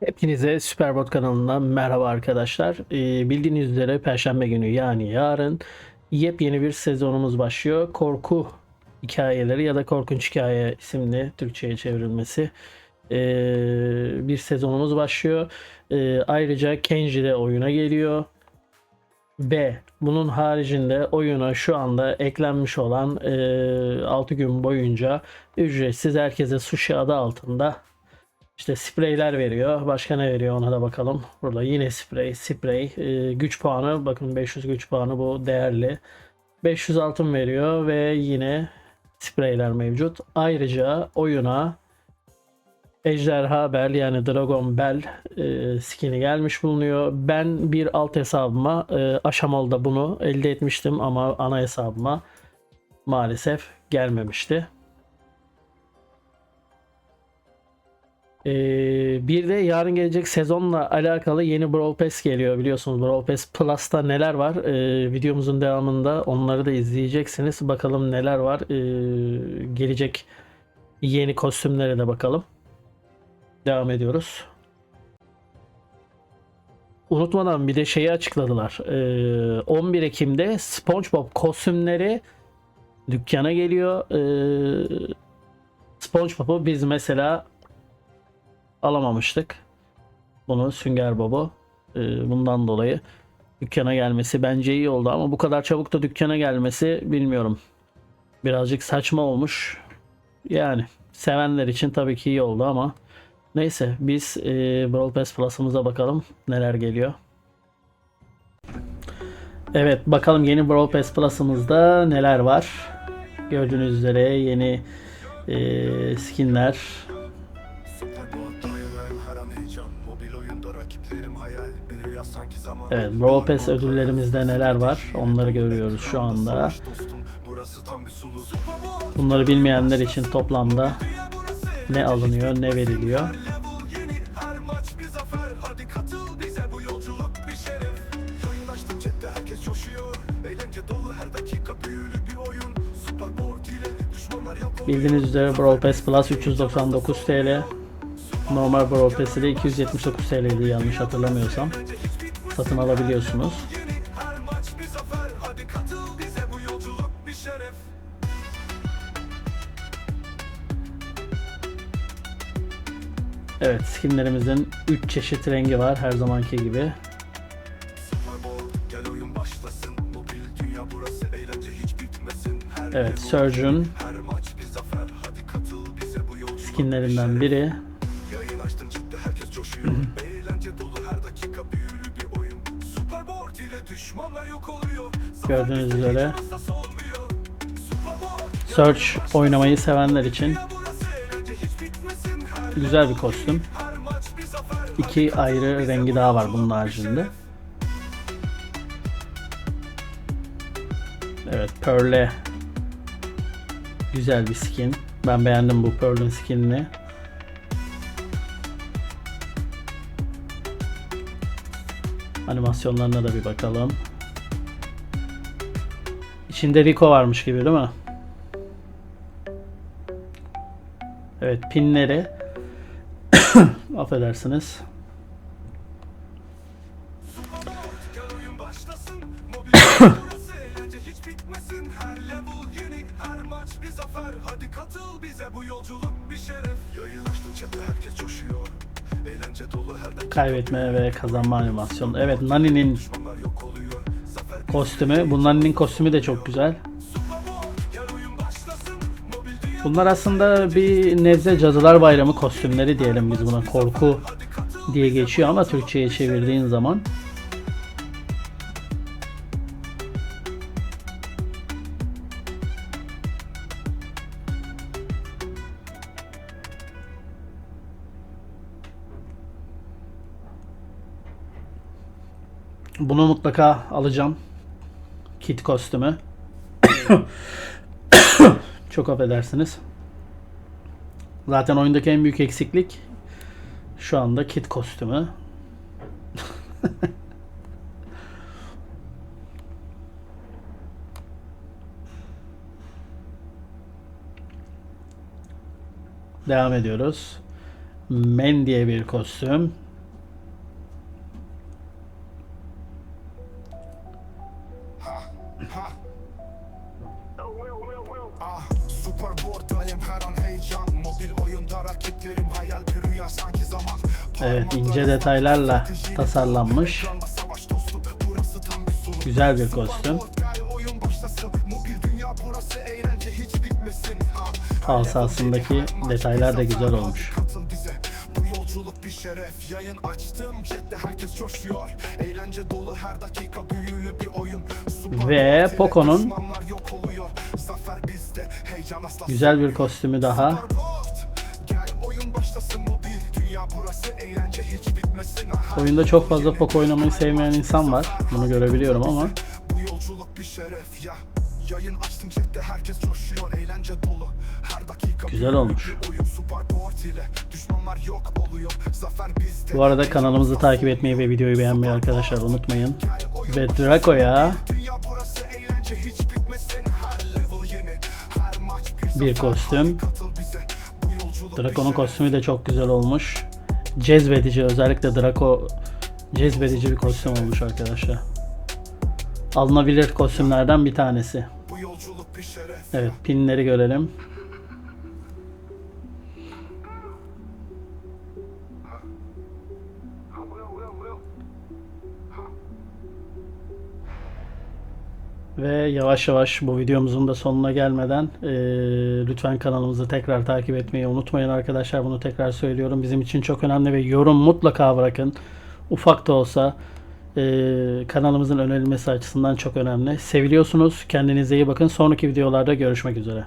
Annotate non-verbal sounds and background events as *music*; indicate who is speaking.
Speaker 1: Hepinize Superbot kanalından merhaba arkadaşlar. Ee, bildiğiniz üzere Perşembe günü yani yarın yepyeni bir sezonumuz başlıyor. Korku hikayeleri ya da korkunç hikaye isimli Türkçe'ye çevrilmesi ee, bir sezonumuz başlıyor. Ee, ayrıca Kenji de oyuna geliyor. B. Bunun haricinde oyuna şu anda eklenmiş olan 6 gün boyunca ücretsiz herkese sushi adı altında işte spreyler veriyor. Başka ne veriyor ona da bakalım. Burada yine sprey, sprey. Ee, güç puanı bakın 500 güç puanı bu değerli. 500 altın veriyor ve yine spreyler mevcut. Ayrıca oyuna Ejderha Bell yani Dragon Bell e, skin'i gelmiş bulunuyor. Ben bir alt hesabıma e, aşamalıda bunu elde etmiştim ama ana hesabıma maalesef gelmemişti. Ee, bir de yarın gelecek sezonla alakalı yeni Brawl Pass geliyor biliyorsunuz. Brawl Pass Plus'ta neler var? Ee, videomuzun devamında onları da izleyeceksiniz. Bakalım neler var. Ee, gelecek yeni kostümlere de bakalım. Devam ediyoruz. Unutmadan bir de şeyi açıkladılar. Ee, 11 Ekim'de SpongeBob kostümleri dükkana geliyor. Ee, SpongeBob'u biz mesela alamamıştık. Bunu Sünger Bob'u e, bundan dolayı dükkana gelmesi bence iyi oldu ama bu kadar çabuk da dükkana gelmesi bilmiyorum. Birazcık saçma olmuş. Yani sevenler için tabii ki iyi oldu ama neyse biz e, Brawl Pass Plus'ımıza bakalım neler geliyor. Evet bakalım yeni Brawl Pass Plus'ımızda neler var. Gördüğünüz üzere yeni e, skinler, Evet, Brawl Pass ödüllerimizde neler var? Onları görüyoruz şu anda. Bunları bilmeyenler için toplamda ne alınıyor, ne veriliyor. Bildiğiniz üzere Brawl Pass Plus 399 TL. Normal Brawl Pass'i de 279 TL'ydi yanlış hatırlamıyorsam. Satın alabiliyorsunuz. Evet, skinlerimizin 3 çeşit rengi var her zamanki gibi.
Speaker 2: Super Bowl gel oyun
Speaker 1: Gördüğünüz üzere. Search oynamayı sevenler için güzel bir kostüm. İki ayrı rengi daha var bunun haricinde. Evet Pearl'e güzel bir skin. Ben beğendim bu Pearl'ün skinini. Animasyonlarına da bir bakalım. İçinde Rico varmış gibi değil mi? Evet pinleri *coughs* affedersiniz.
Speaker 2: Hadi katıl bize bu yolculuk bir şeref Yayın açtın chatte herkes coşuyor
Speaker 1: Kaybetme ve kazanma animasyonu. Evet Nani'nin kostümü. Bu Nani'nin kostümü de çok güzel. Bunlar aslında bir nebze Cadılar Bayramı kostümleri diyelim biz buna. Korku diye geçiyor ama Türkçe'ye çevirdiğin zaman. Bunu mutlaka alacağım. Kit kostümü. *coughs* Çok affedersiniz. Zaten oyundaki en büyük eksiklik şu anda kit kostümü. *laughs* Devam ediyoruz. Men diye bir kostüm. Ah super boardayım
Speaker 2: her an heyecan. Mobil oyunda rakiplerim
Speaker 1: hayal bir
Speaker 2: rüya sanki zaman. Evet ince detaylarla tasarlanmış Güzel bir kostüm.
Speaker 1: Kalsasındaki detaylar da güzel olmuş
Speaker 2: şeref Yayın açtım chatte herkes coşuyor. Eğlence dolu her dakika büyülü bir oyun. Super
Speaker 1: Ve Poco'nun Güzel bir kostümü daha. Oyunda çok fazla Poco oynamayı sevmeyen insan var. Bunu görebiliyorum ama.
Speaker 2: Bu yolculuk bir şeref. Ya Yayın açtım chatte herkes coşuyor. Eğlence dolu her dakika
Speaker 1: Güzel olmuş.
Speaker 2: ile
Speaker 1: bu arada kanalımızı takip etmeyi ve videoyu beğenmeyi arkadaşlar unutmayın. Ve Draco'ya
Speaker 2: bir,
Speaker 1: kostüm. Draco'nun kostümü de çok güzel olmuş. Cezbedici özellikle Draco cezbedici bir kostüm olmuş arkadaşlar. Alınabilir kostümlerden bir tanesi. Evet pinleri görelim. Ve yavaş yavaş bu videomuzun da sonuna gelmeden eee, lütfen kanalımızı tekrar takip etmeyi unutmayın arkadaşlar. Bunu tekrar söylüyorum. Bizim için çok önemli ve yorum mutlaka bırakın. Ufak da olsa eee, kanalımızın önerilmesi açısından çok önemli. Seviliyorsunuz. Kendinize iyi bakın. Sonraki videolarda görüşmek üzere.